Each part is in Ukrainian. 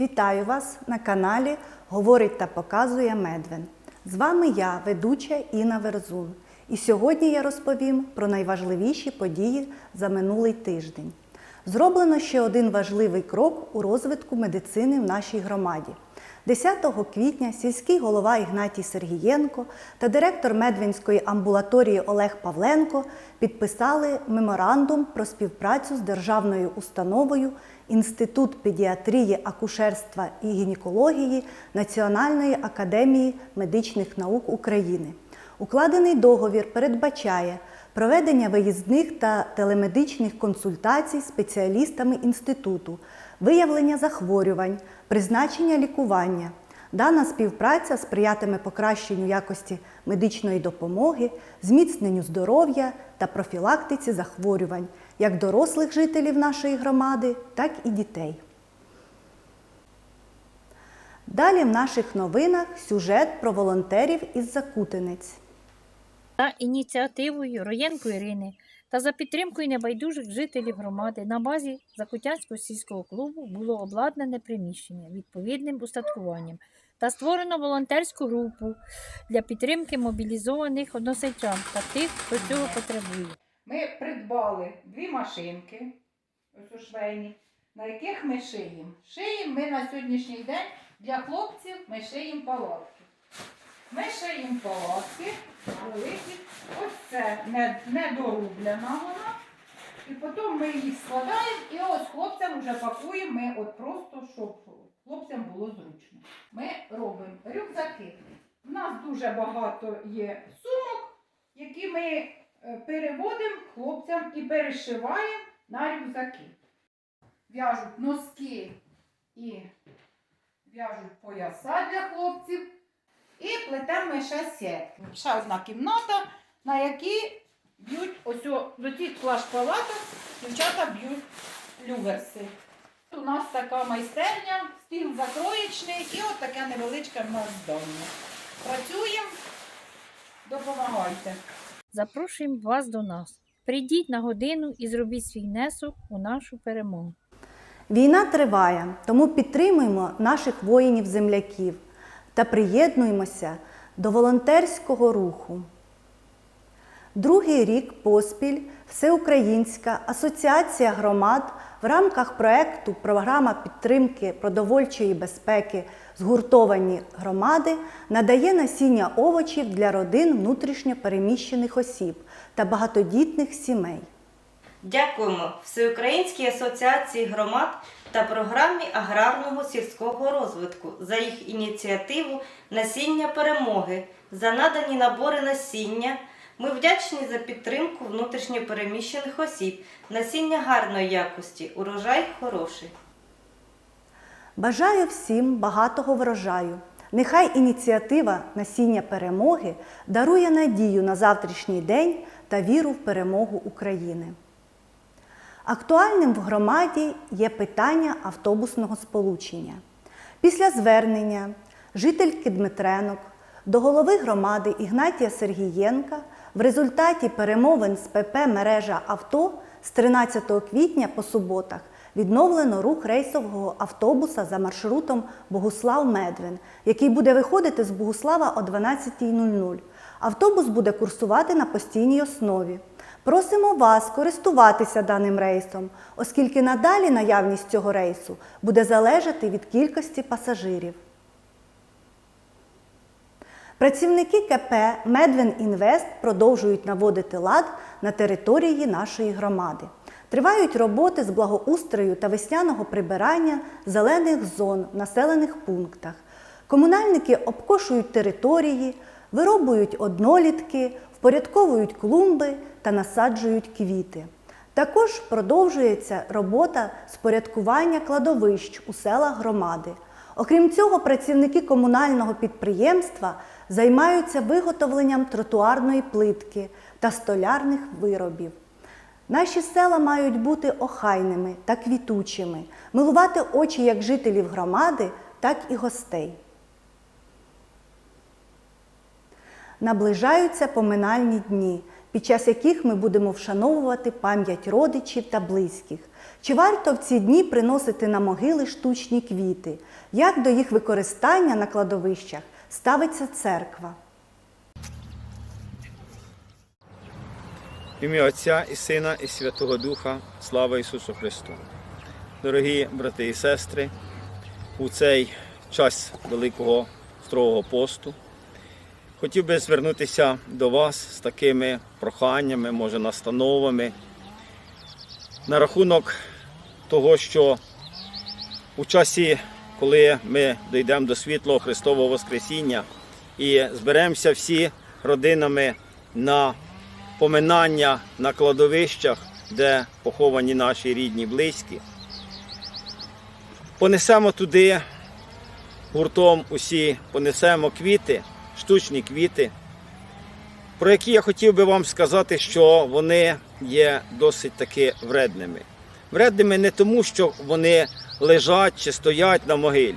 Вітаю вас на каналі Говорить та показує Медвен. З вами я, ведуча Інна Верзун. І сьогодні я розповім про найважливіші події за минулий тиждень. Зроблено ще один важливий крок у розвитку медицини в нашій громаді. 10 квітня сільський голова Ігнатій Сергієнко та директор Медвинської амбулаторії Олег Павленко підписали меморандум про співпрацю з державною установою Інститут педіатрії, акушерства і гінекології Національної академії медичних наук України. Укладений договір передбачає проведення виїзних та телемедичних консультацій спеціалістами інституту, виявлення захворювань, призначення лікування. Дана співпраця сприятиме покращенню якості медичної допомоги, зміцненню здоров'я та профілактиці захворювань як дорослих жителів нашої громади, так і дітей. Далі в наших новинах сюжет про волонтерів із Закутинець. За ініціативою Роєнко Ірини та за підтримкою небайдужих жителів громади на базі Закутянського сільського клубу було обладнане приміщення відповідним устаткуванням та створено волонтерську групу для підтримки мобілізованих односельчан та тих, хто цього потребує. Ми придбали дві машинки, у швейні, на яких ми шиємо. Шиємо ми на сьогоднішній день для хлопців ми шиємо палатки. Ми шиємо палатки великі. Ось це не, недорублена вона. І потім ми їх складаємо і ось хлопцям вже пакуємо ми от просто, щоб хлопцям було зручно. Ми робимо рюкзаки. У нас дуже багато є сумок, які ми е, переводимо хлопцям і перешиваємо на рюкзаки. В'яжуть носки і в'яжуть пояса для хлопців. І плетемо ми ще сітки. Ще одна кімната, на якій б'ють ось о- до цих плаш-палаток, дівчата б'ють люверси. У нас така майстерня, стіл закроєчний і от таке невеличке в нас здання. Працюємо, допомагайте. Запрошуємо вас до нас. Прийдіть на годину і зробіть свій внесок у нашу перемогу. Війна триває, тому підтримуємо наших воїнів-земляків та приєднуємося до волонтерського руху. Другий рік поспіль Всеукраїнська асоціація громад в рамках проекту Програма підтримки продовольчої безпеки згуртовані громади надає насіння овочів для родин внутрішньо переміщених осіб та багатодітних сімей. Дякуємо Всеукраїнській асоціації громад та програмі аграрного сільського розвитку за їх ініціативу Насіння перемоги, за надані набори насіння. Ми вдячні за підтримку внутрішньопереміщених осіб, насіння гарної якості, урожай хороший. Бажаю всім багатого врожаю. Нехай ініціатива насіння перемоги дарує надію на завтрашній день та віру в перемогу України. Актуальним в громаді є питання автобусного сполучення. Після звернення жительки Дмитренок до голови громади Ігнатія Сергієнка в результаті перемовин з ПП мережа авто з 13 квітня по суботах відновлено рух рейсового автобуса за маршрутом Богуслав-Медвин, який буде виходити з Богуслава о 12.00. Автобус буде курсувати на постійній основі. Просимо вас користуватися даним рейсом, оскільки надалі наявність цього рейсу буде залежати від кількості пасажирів. Працівники КП Медвен Інвест продовжують наводити лад на території нашої громади. Тривають роботи з благоустрою та весняного прибирання зелених зон в населених пунктах. Комунальники обкошують території, виробують однолітки, впорядковують клумби та насаджують квіти. Також продовжується робота з порядкування кладовищ у селах громади. Окрім цього, працівники комунального підприємства займаються виготовленням тротуарної плитки та столярних виробів. Наші села мають бути охайними та квітучими, милувати очі як жителів громади, так і гостей. Наближаються поминальні дні. під час яких ми будемо вшановувати пам'ять родичів та близьких. Чи варто в ці дні приносити на могили штучні квіти? Як до їх використання на кладовищах ставиться церква? Ім'я Отця і Сина, і Святого Духа, слава Ісусу Христу. Дорогі брати і сестри, у цей час Великого строгого посту хотів би звернутися до вас з такими проханнями, може, настановами на рахунок того, що у часі, коли ми дійдемо до світлого Христового Воскресіння і зберемося всі родинами на поминання на кладовищах, де поховані наші рідні близькі. Понесемо туди гуртом усі, понесемо квіти, штучні квіти, про які я хотів би вам сказати, що вони є досить таки вредними. Вредними не тому, що вони лежать чи стоять на могилі,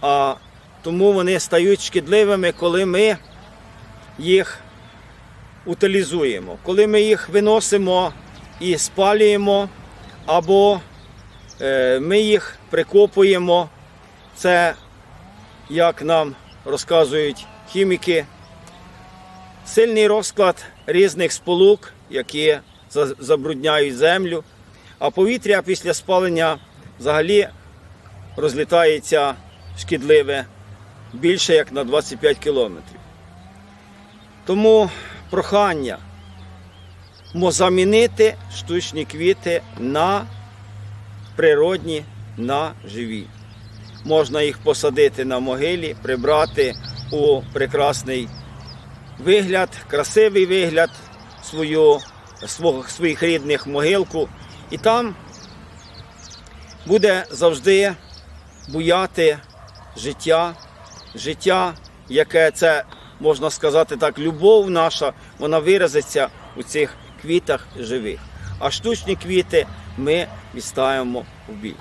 а тому вони стають шкідливими, коли ми їх утилізуємо, коли ми їх виносимо і спалюємо, або е, ми їх прикопуємо. Це, як нам розказують хіміки, сильний розклад різних сполук, які забрудняють землю, а повітря після спалення взагалі розлітається шкідливе більше як на 25 кілометрів. Тому прохання замінити штучні квіти на природні, на живі. Можна їх посадити на могилі, прибрати у прекрасний вигляд, красивий вигляд свою, своїх рідних могилку. І там буде завжди буяти життя, життя, яке це, можна сказати так, любов наша, вона виразиться у цих квітах живих. А штучні квіти ми відставимо в бій.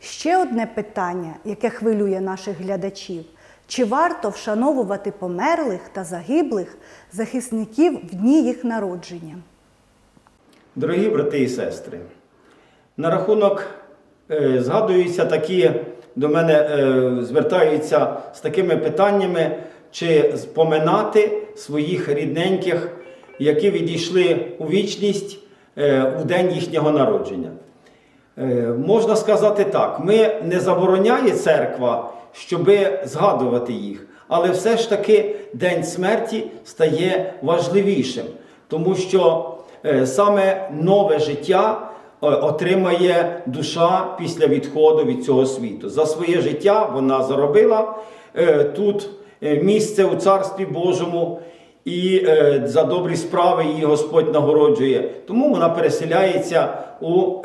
Ще одне питання, яке хвилює наших глядачів: чи варто вшановувати померлих та загиблих захисників в дні їх народження? Дорогі брати і сестри, на рахунок е, згадуються такі, до мене е, звертаються з такими питаннями, чи поминати своїх рідненьких, які відійшли у вічність е, у день їхнього народження. Можна сказати так, ми не забороняє церква, щоби згадувати їх, але все ж таки день смерті стає важливішим, тому що е, саме нове життя е, отримає душа після відходу від цього світу. За своє життя вона заробила е, тут місце у Царстві Божому. І за добрі справи її Господь нагороджує. Тому вона переселяється у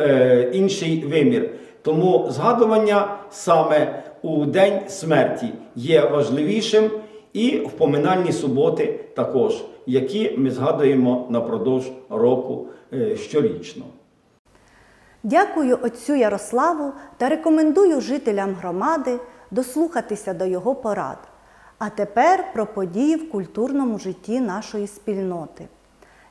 інший вимір. Тому згадування саме у день смерті є важливішим, і в поминальні суботи також, які ми згадуємо напродовж року е, щорічно. Дякую отцю Ярославу та рекомендую жителям громади дослухатися до його порад. А тепер про події в культурному житті нашої спільноти.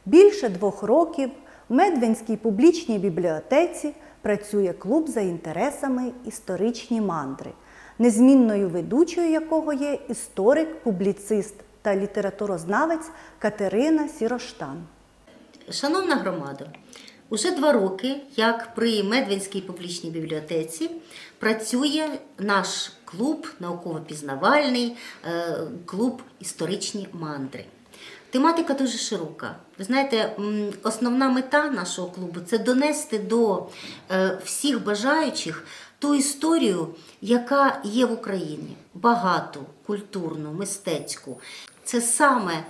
Більше двох років в Медвинській публічній бібліотеці працює клуб за інтересами історичні мандри, незмінною ведучою якого є історик, публіцист та літературознавець Катерина Сіроштан. Шановна громада, уже два роки, як при Медвинській публічній бібліотеці працює наш клуб науково-пізнавальний, е, клуб історичні мандри. Тематика дуже широка. Ви знаєте, основна мета нашого клубу це донести до е, всіх бажаючих ту історію, яка є в Україні. Багату, культурну, мистецьку. Це саме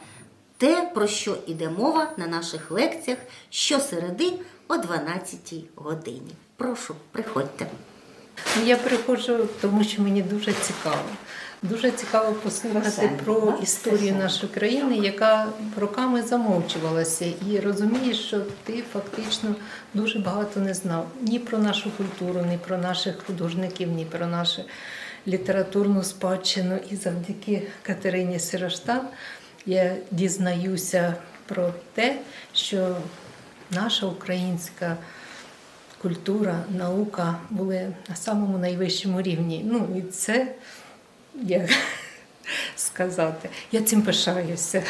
те, про що йде мова на наших лекціях щосереди о 12 годині. Прошу, приходьте. Я приходжу, тому що мені дуже цікаво. Дуже цікаво послухати про історію нашої країни, яка роками замовчувалася, і розумієш, що ти фактично дуже багато не знав ні про нашу культуру, ні про наших художників, ні про нашу літературну спадщину. І завдяки Катерині Сироштан я дізнаюся про те, що наша українська культура, наука були на самому найвищому рівні. Ну і це як сказати, я цим пишаюся.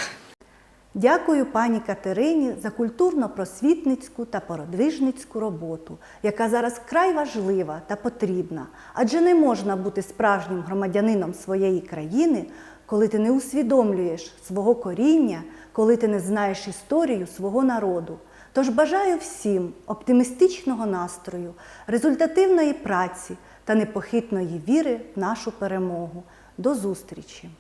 Дякую пані Катерині за культурно-просвітницьку та породвижницьку роботу, яка зараз вкрай важлива та потрібна. Адже не можна бути справжнім громадянином своєї країни, коли ти не усвідомлюєш свого коріння, коли ти не знаєш історію свого народу. Тож бажаю всім оптимістичного настрою, результативної праці та непохитної віри в нашу перемогу. До зустрічі!